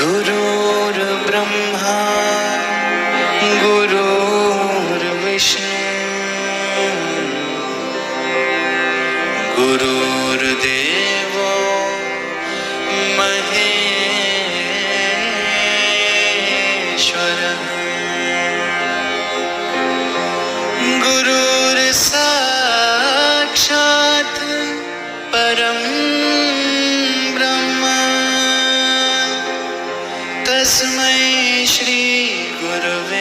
गुरुर्ब्रह्मा गुरुर्विष्णू गुरुर्देव महेश्वर। गुरुर्साक्षात् परं तस्मै श्री गुरवे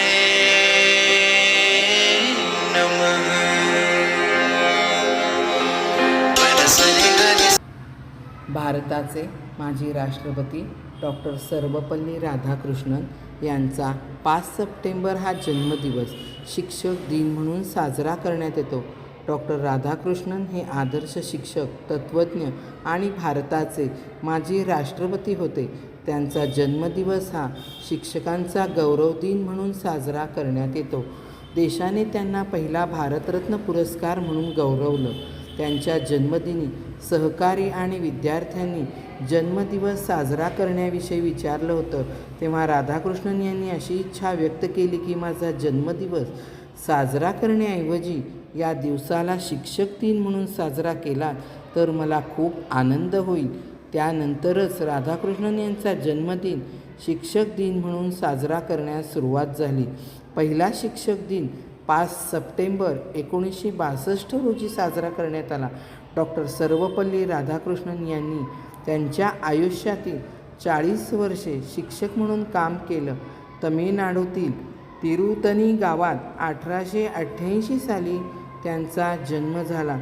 भारताचे माजी राष्ट्रपती डॉक्टर सर्वपल्ली राधाकृष्णन यांचा पाच सप्टेंबर हा जन्मदिवस शिक्षक दिन म्हणून साजरा करण्यात येतो. डॉक्टर राधाकृष्णन हे आदर्श शिक्षक तत्त्वज्ञ आणि भारताचे माजी राष्ट्रपती होते. त्यांचा जन्मदिवस हा शिक्षकांचा गौरव दिन म्हणून साजरा करण्यात येतो. देशाने त्यांना पहिला भारतरत्न पुरस्कार म्हणून गौरवलं. त्यांच्या जन्मदिनी सहकारी आणि विद्यार्थ्यांनी जन्मदिवस साजरा करण्याविषयी विचारलं होतं. तेव्हा राधाकृष्णन यांनी अशी इच्छा व्यक्त केली की माझा जन्मदिवस साजरा करण्याऐवजी या दिवसाला शिक्षक दिन म्हणून साजरा केला तर मला खूप आनंद होईल. त्यानंतरच राधाकृष्णन यांचा जन्मदिन शिक्षक दिन म्हणून साजरा करण्यास सुरुवात झाली. पहिला शिक्षक दिन पाच सप्टेंबर एकोणीसशे बासष्ट रोजी साजरा करण्यात आला. डॉक्टर सर्वपल्ली राधाकृष्णन यांनी त्यांच्या आयुष्यातील चाळीस वर्षे शिक्षक म्हणून काम केलं. तमिळनाडूतील तिरुतनी गावात अठराशे अठ्ठ्याऐंशी साली त्यांचा जन्म झाला.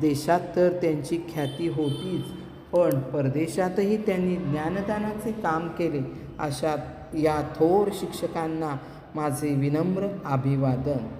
देशात तर त्यांची ख्याती होतीच. पण परदेशातही त्यांनी ज्ञानदानाचे काम केले अशा या थोर शिक्षकांना माझे विनम्र अभिवादन.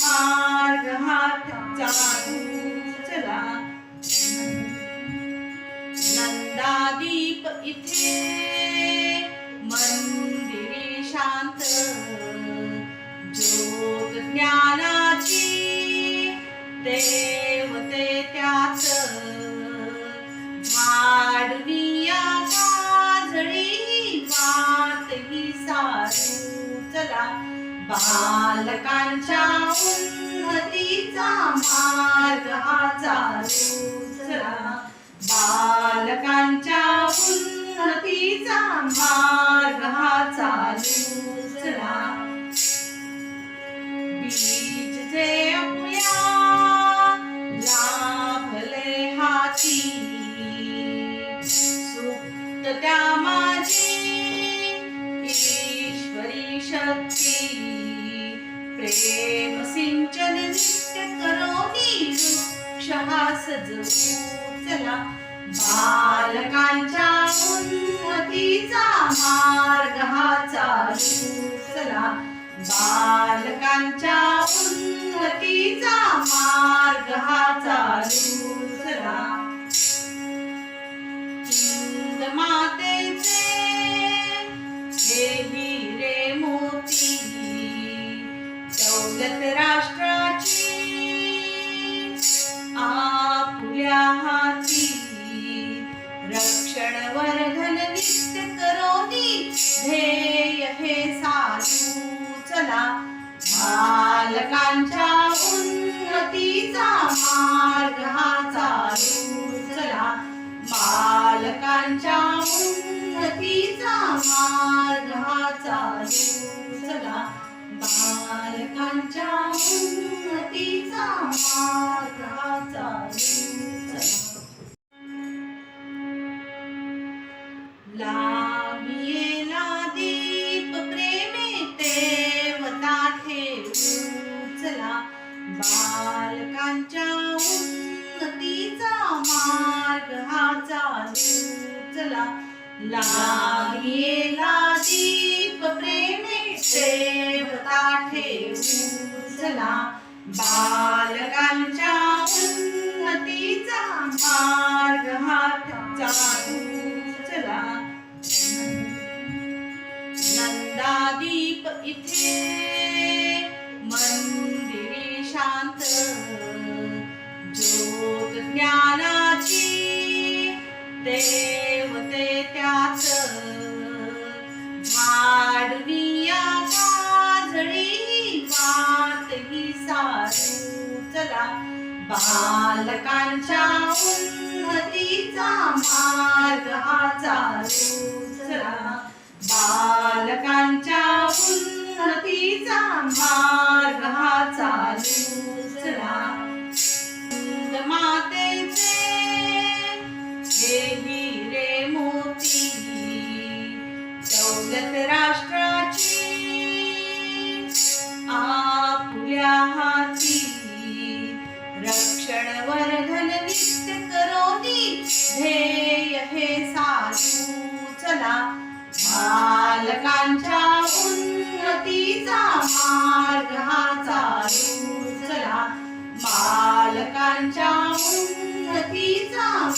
मार्ग हात चालू चला नंदादीप इथे मंदिरी शांत ज्योत ज्ञानाची ते बालकांच्या उन्नतीचा मार्ग हा चालू बालकांच्या उन्नतीचा मार्ग हा चालू बीजचे बीज लाभले हाती. सुप्त त्या प्रेम सिंचन नित्य करोनी वृक्ष हा सजवू चला. बालकांच्या उन्नतीचा मार्ग हा चालू चला. बालकांच्या उन्नतीचा मार्ग हा चालू. मार्गाचा चला बालकांच्या उन्नतीचा मार्ग हा चालू दीप प्रेमे देवता ठेवू चला बालकांच्या उन्नतीचा मार्ग हा चालू. चला लावियेला दीप प्रेमे सेवता ठेवू चला बालकांच्या उन्नतीचा मार्ग हा चालू चला नंदादीप इथे मन बालकांच्या उन्नतीचा मार्ग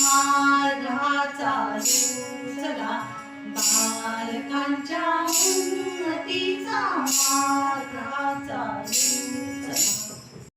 माझा चालू चला बालकांच्या उन्नतीचा माझा चालू